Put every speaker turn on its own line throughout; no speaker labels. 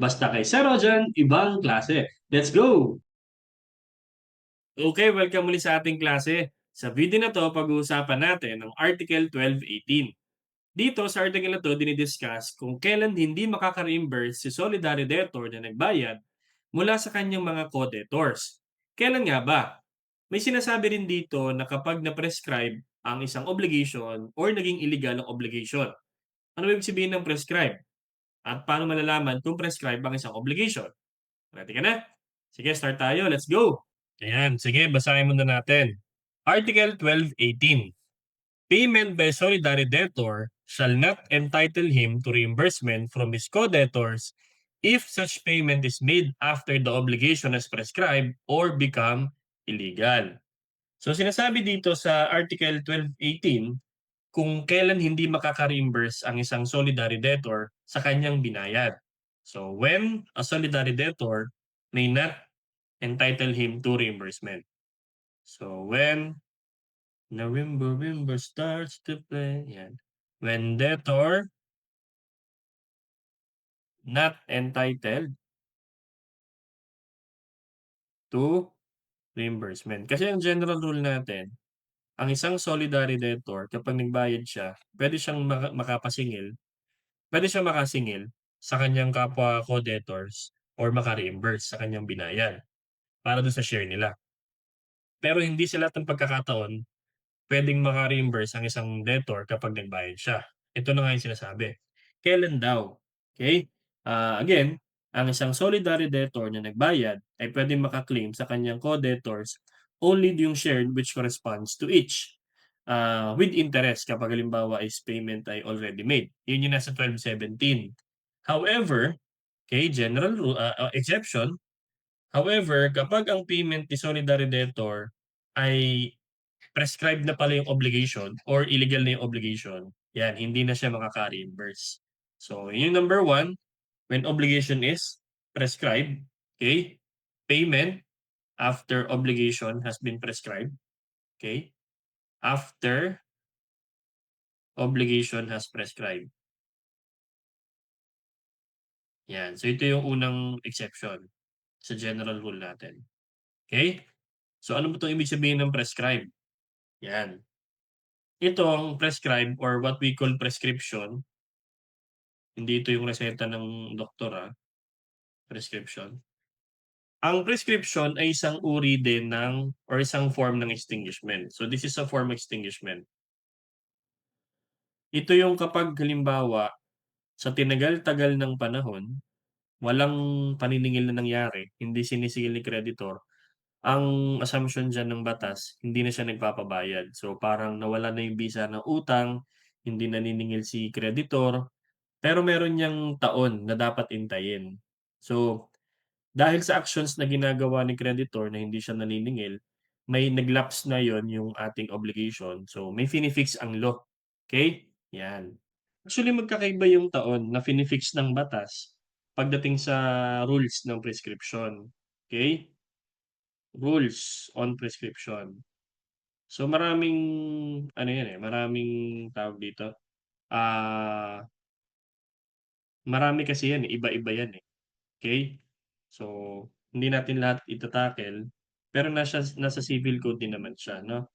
Basta kay Sir Rojan, ibang klase. Let's go!
Okay, welcome muli sa ating klase. Sa video na to, pag-uusapan natin ang Article 1218. Dito sa article na to, dinidiscuss kung kailan hindi makaka-reimburse si Solidary Debtor na nagbayad mula sa kanyang mga co-debtors. Kailan nga ba? May sinasabi rin dito na kapag na-prescribe ang isang obligation or naging illegal ang obligation. Ano ibig sabihin ng prescribe? At paano malalaman kung prescribe ang isang obligation? Ready ka na? Sige, start tayo. Let's go! Ayan, sige, basahin muna natin. Article 1218. Payment by solidary debtor shall not entitle him to reimbursement from his co-debtors if such payment is made after the obligation is prescribed or become illegal. So sinasabi dito sa Article 1218 kung kailan hindi makaka-reimburse ang isang solidary debtor sa kanyang binayad. So when a solidary debtor may not entitle him to reimbursement. So when November, November starts to play, yan. When debtor not entitled to reimbursement. Kasi ang general rule natin, ang isang solidary debtor, kapag nagbayad siya, pwede siyang maka- makapasingil, pwede siyang makasingil sa kanyang kapwa co-debtors or maka-reimburse sa kanyang binayad para doon sa share nila. Pero hindi sa lahat ng pagkakataon pwedeng maka-reimburse ang isang debtor kapag nagbayad siya. Ito na nga yung sinasabi. Kailan daw? Okay? Ah, again, ang isang solidary debtor na nagbayad ay pwedeng makaklaim sa kanyang co-debtors only yung shared which corresponds to each ah, with interest kapag halimbawa is payment ay already made. Yun yung nasa 1217. However, okay, general ah, exception, however, kapag ang payment ni solidary debtor ay prescribed na pala yung obligation or illegal na yung obligation, yan, hindi na siya makaka-reimburse. So, yung number one, when obligation is prescribed, okay, payment after obligation has been prescribed, okay, after obligation has prescribed. Yan. So, ito yung unang exception sa general rule natin. Okay? So, ano ba itong ibig sabihin ng prescribe? Yan. Itong prescribe or what we call prescription, hindi ito yung reseta ng doktor ah, prescription. Ang prescription ay isang uri din ng or isang form ng extinguishment. So this is a form of extinguishment. Ito yung kapag halimbawa sa tinagal-tagal ng panahon, walang paniningil na nangyari, hindi sinisigil ni creditor, ang assumption diyan ng batas, hindi na siya nagpapabayad. So parang nawala na yung bisa ng utang, hindi naniningil si creditor, pero meron niyang taon na dapat intayin. So dahil sa actions na ginagawa ni creditor na hindi siya naniningil, may nag-lapse na yon yung ating obligation. So may finifix ang law. Okay? Yan. Actually magkakaiba yung taon na finifix ng batas pagdating sa rules ng prescription. Okay? Rules on prescription. So maraming ano yan eh, maraming tawag dito. Ah marami kasi yan eh, iba-iba yan eh. Okay? So hindi natin lahat ita-tackle pero nasa nasa civil code din naman siya, no?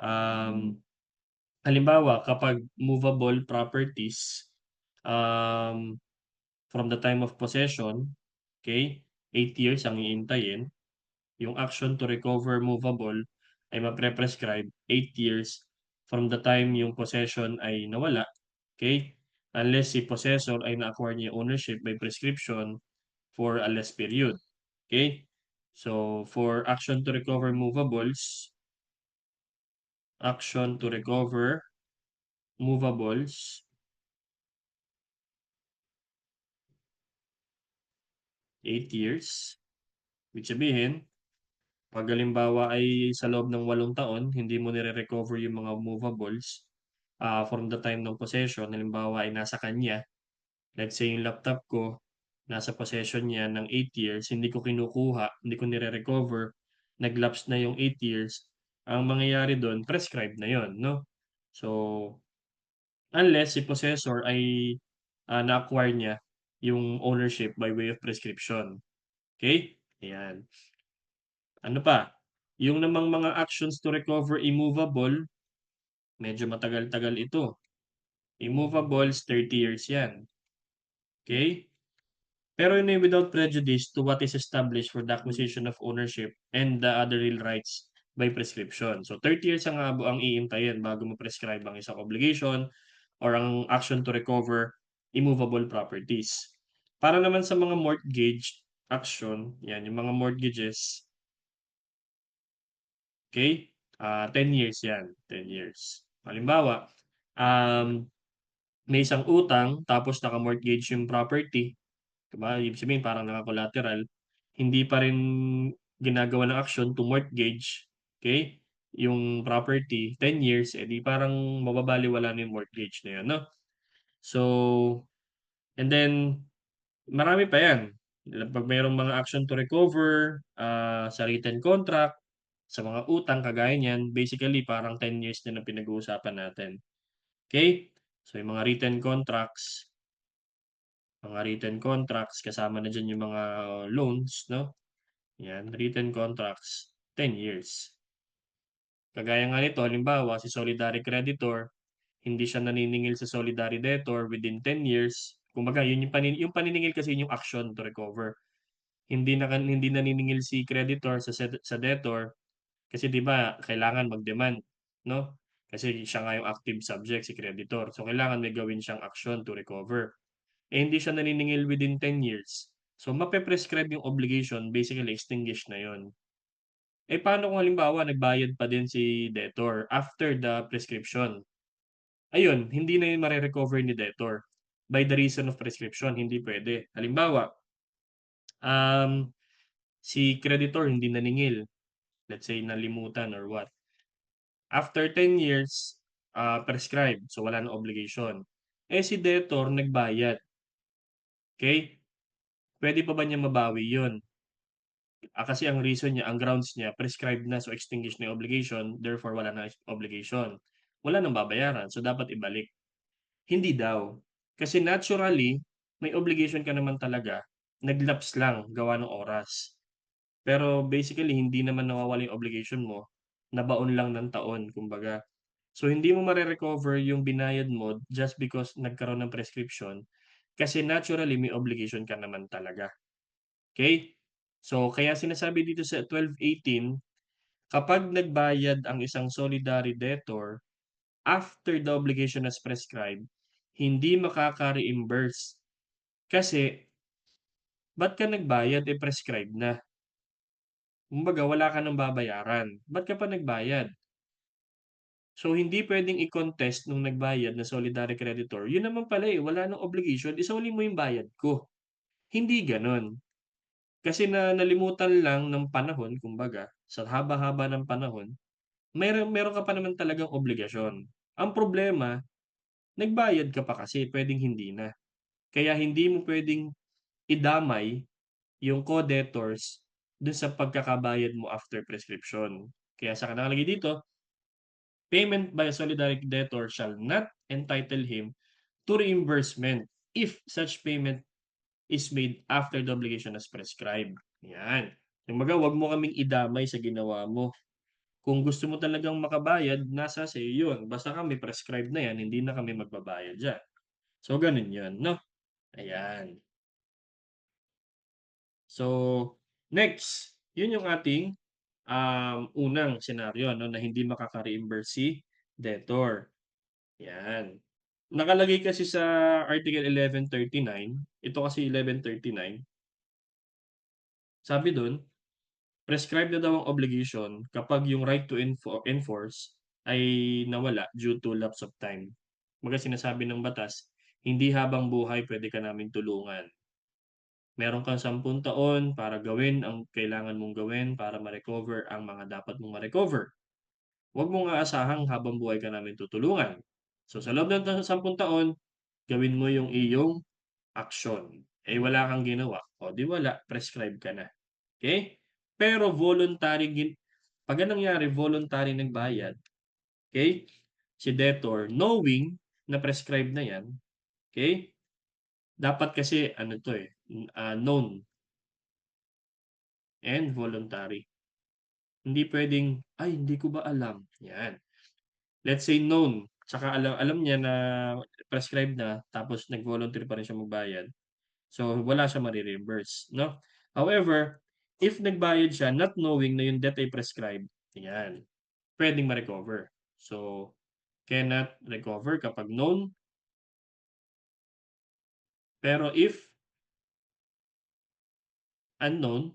Um, halimbawa kapag movable properties um, from the time of possession, okay, 8 years ang iintayin. Yung action to recover movable ay mapre-prescribe 8 years from the time yung possession ay nawala, okay? Unless si possessor ay na-acquire niya ownership by prescription for a less period. Okay? So, for action to recover movables, action to recover movables, 8 years. Ibig sabihin, pag halimbawa ay sa loob ng 8 taon, hindi mo nire-recover yung mga movables uh, from the time ng possession, halimbawa ay nasa kanya, let's say yung laptop ko, nasa possession niya ng 8 years, hindi ko kinukuha, hindi ko nire-recover, nag-lapse na yung 8 years, ang mangyayari doon, prescribed na yon no? So, unless si possessor ay uh, na-acquire niya yung ownership by way of prescription. Okay? Ayan. Ano pa? Yung namang mga actions to recover immovable, medyo matagal-tagal ito. Immovables, 30 years yan. Okay? Pero yun ay without prejudice to what is established for the acquisition of ownership and the other real rights by prescription. So 30 years ang ang iintayin bago mo prescribe ang isang obligation or ang action to recover immovable properties. Para naman sa mga mortgage action, yan yung mga mortgages. Okay? Ah, 10 years yan, 10 years. Halimbawa, um, may isang utang tapos naka-mortgage yung property, 'di ba? Ibig sabihin parang naka-collateral, hindi pa rin ginagawa ng action to mortgage, okay, yung property, 10 years, eh di parang mababalewala na yung mortgage na yun, 'no? So, and then marami pa yan. Pag merong mga action to recover, ah, sa written contract, sa mga utang kagaya niyan, basically parang 10 years din ang pinag-uusapan natin. Okay? So, yung mga written contracts mga written contracts, kasama na diyan yung mga loans, 'no? Yan, written contracts, 10 years. Kagaya nga nito, halimbawa si solidary creditor, hindi siya naniningil sa solidary debtor within 10 years. Kumbaga yun yung panin yung paniningil kasi yun yung action to recover. Hindi naka hindi naniningil si creditor sa sa debtor kasi 'di ba kailangan mag-demand, 'no? Kasi siya nga yung active subject, si creditor. So, kailangan may gawin siyang action to recover. Eh, hindi siya naniningil within 10 years. So, mape-prescribe yung obligation, basically extinguished na yun. Eh, paano kung halimbawa nagbayad pa din si debtor after the prescription? Ayun, hindi na yun mare-recover ni debtor by the reason of prescription, hindi pwede. Halimbawa, um, si creditor hindi naningil, let's say nalimutan or what. After 10 years, ah, prescribed, so wala ng obligation. Eh, si debtor nagbayad. Okay? Pwede pa ba niya mabawi yun? Ah, kasi ang reason niya, ang grounds niya, prescribed na, so extinguished na yung obligation, therefore wala na obligation. Wala nang babayaran, so dapat ibalik. Hindi daw. Kasi naturally, may obligation ka naman talaga, nag-lapse lang, gawa ng oras. Pero basically, hindi naman nawawala yung obligation mo, nabaon lang ng taon, kumbaga. So, hindi mo mare-recover yung binayad mo just because nagkaroon ng prescription, kasi naturally may obligation ka naman talaga. Okay? So, kaya sinasabi dito sa 1218, kapag nagbayad ang isang solidary debtor after the obligation as prescribed, hindi makaka-reimburse. Kasi, ba't ka nagbayad, eh prescribed na. Kumbaga, wala ka ng babayaran. Ba't ka pa nagbayad? So, hindi pwedeng i-contest nung nagbayad na solidary creditor, yun naman pala eh, wala ng obligation, isauli mo yung bayad ko. Hindi gano'n. Kasi na nalimutan lang ng panahon, kumbaga, sa haba-haba ng panahon, meron meron ka pa naman talagang obligasyon. Ang problema, nagbayad ka pa kasi, puwedeng hindi na. Kaya hindi mo puwedeng idamay yung co-debtors dun sa pagkakabayad mo after prescription. Kaya saka nakalagay dito, payment by a solidary debtor shall not entitle him to reimbursement if such payment is made after the obligation as prescribed. Yan. Kumbaga, wag mo kaming idamay sa ginawa mo. Kung gusto mo talagang makabayad, nasa sa'yo yun. Basta kami prescribed na yan, hindi na kami magbabayad diyan. So, ganun yun, 'no? Ayan. So, next, yun yung ating, um, unang senaryo 'no, na hindi makaka-reimburse si debtor. Yan. Nakalagay kasi sa Article 1139, ito kasi 1139 sabi dun, prescribed na daw ang obligation kapag yung right to enfo enforce ay nawala due to lapse of time. Kumbaga sinasabi ng batas, hindi habang buhay pwede ka naming tulungan. Meron kang 10 taon para gawin ang kailangan mong gawin para ma-recover ang mga dapat mong ma-recover. Wag mong aasahang habang buhay ka namin tutulungan. So, sa loob ng ta 10 taon, gawin mo yung iyong aksyon. Eh, wala kang ginawa, o di wala, prescribe ka na. Okay? Pero voluntary 'pag ang nangyari voluntary nagbayad, okay, si debtor knowing na prescribed na 'yan, okay, Dapat kasi ano 'to, eh, ah, known. And voluntary. Hindi puwedeng, "Ay hindi ko ba alam." 'Yan. Let's say known, tsaka alam alam niya na prescribe na tapos nag-voluntary pa rin siya magbayad, so wala siyang mare-reimburse 'no. However, if nagbayad siya not knowing na yung debt ay prescribed, 'yan, puwedeng ma-recover. So, cannot recover kapag known. Pero if unknown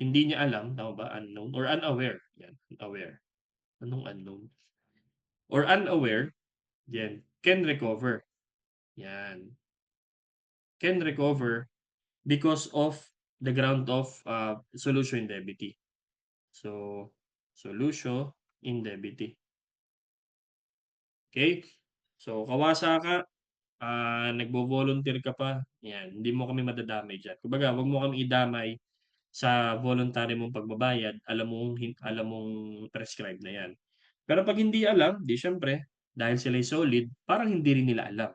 hindi niya alam, tama ba? Unknown or unaware, 'yan, unaware. Anong unknown? Or unaware, 'yan, can recover, 'yan. Can recover because of the ground of, ah, solutio indebiti. So, solutio indebiti. Okey? So, kawasa ka, ah, nagvo-volunteer ka pa, 'yan, hindi mo kami madadamay diyan. Kumbaga, 'wag mo kaming idamay sa voluntary mong pagbabayad, alam mong alam mong prescribe na 'yan. Pero 'pag hindi alam, 'di siyempre dahil sila'y solid, parang hindi rin nila alam.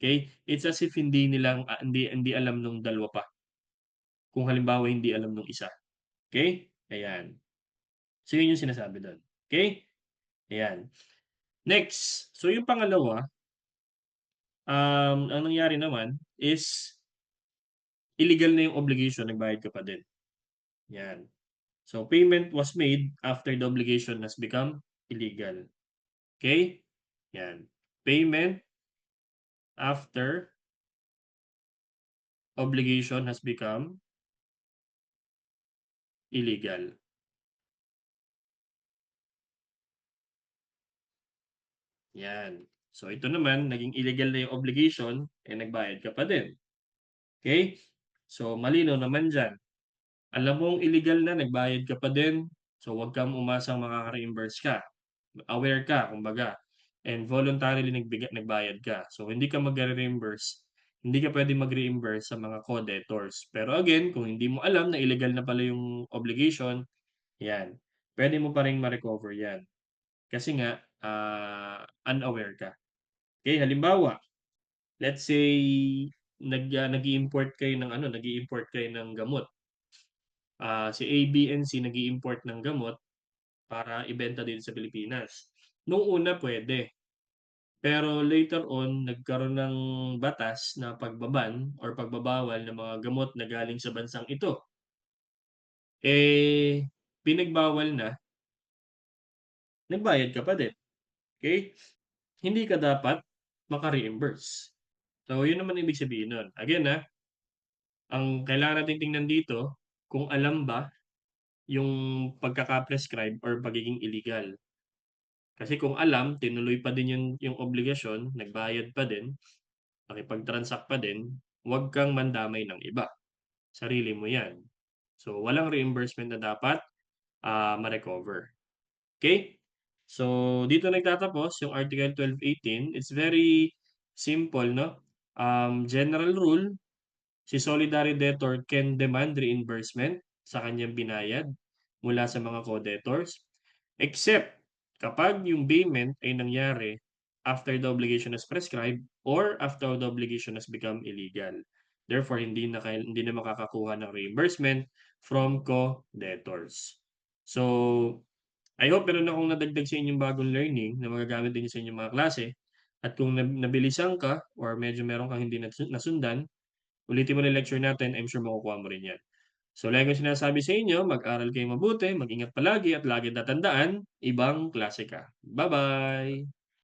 Okey? It's as if hindi nilang, ah, hindi hindi alam nung dalawa pa. Kung halimbawa hindi alam nung isa, okey? Ayan. So, yun yung sinasabi dun, okey? Ayan. Next, so yung pangalawa um, ang nangyari naman is illegal na yung obligation, nagbayad ka pa din, 'yan. So, payment was made after the obligation has become illegal, okey? 'Yan, payment after obligation has become illegal. 'Yan. So, ito naman naging illegal na yung obligation, eh, nagbayad ka pa din, okey? So, malinaw naman diyan. Alam mong illegal na, nagbayad ka pa din, so 'wag kang umasang makaka-reimburse ka. Aware ka kumbaga and voluntarily nagbiga nagbayad ka. So, hindi ka magre-reimburse, hindi ka puwedeng mag-reimburse sa mga co-debtors. Pero again, kung hindi mo alam na illegal na pala yung obligation, 'yan, puwede mo pa ring ma-recover 'yan. Kasi nga, ah, unaware ka. Okey, halimbawa, let's say nag ah, nag-i-import kayo ng ano, nag-i-import kayo ng gamot. Ah, si A, B, and C nag-i-import ng gamot para ibenta dito sa Pilipinas. Nung una puwede, pero later on nagkaroon ng batas na pagba-ban or pagbabawal ng mga gamot na galing sa bansang ito. Eh, pinagbawal na nagbayad ka pa din, okey? Hindi ka dapat maka-reimburse. So, yun naman ibig sabihin nun. Again, ah, ang kailangan nating tingnan dito, kung alam ba yung pagkaka-prescribe or pagiging illegal. Kasi kung alam, tinuloy pa din yun yung obligasyon, nagbayad pa din, nakipag-transact pa din, 'wag kang mandamay ng iba, sarili mo 'yan. So, walang reimbursement na dapat, ah, ma-recover, okey? So, dito nagtatapos yung Article 1218. It's very simple 'no, um, general rule, si solidary debtor can demand reimbursement sa kanyang binayad mula sa mga co-debtors, except kapag yung payment ay nangyari after the obligation is prescribed or after the obligation has become illegal. Therefore, hindi na hindi na makakakuha ng reimbursement from co-debtors. So, I hope meron akong nadagdag sa inyong bagong learning na magagamit din sa inyong mga klase at kung nab nabilisan ka or medyo meron kang hindi nasu nasundan, ulitin mo na lecture natin, I'm sure makukuha mo rin 'yan. So, lagi kong sinasabi sa inyo, mag-aral kayong mabuti, mag-ingat palagi at laging tatandaan, ibang klase ka. Ba-bye.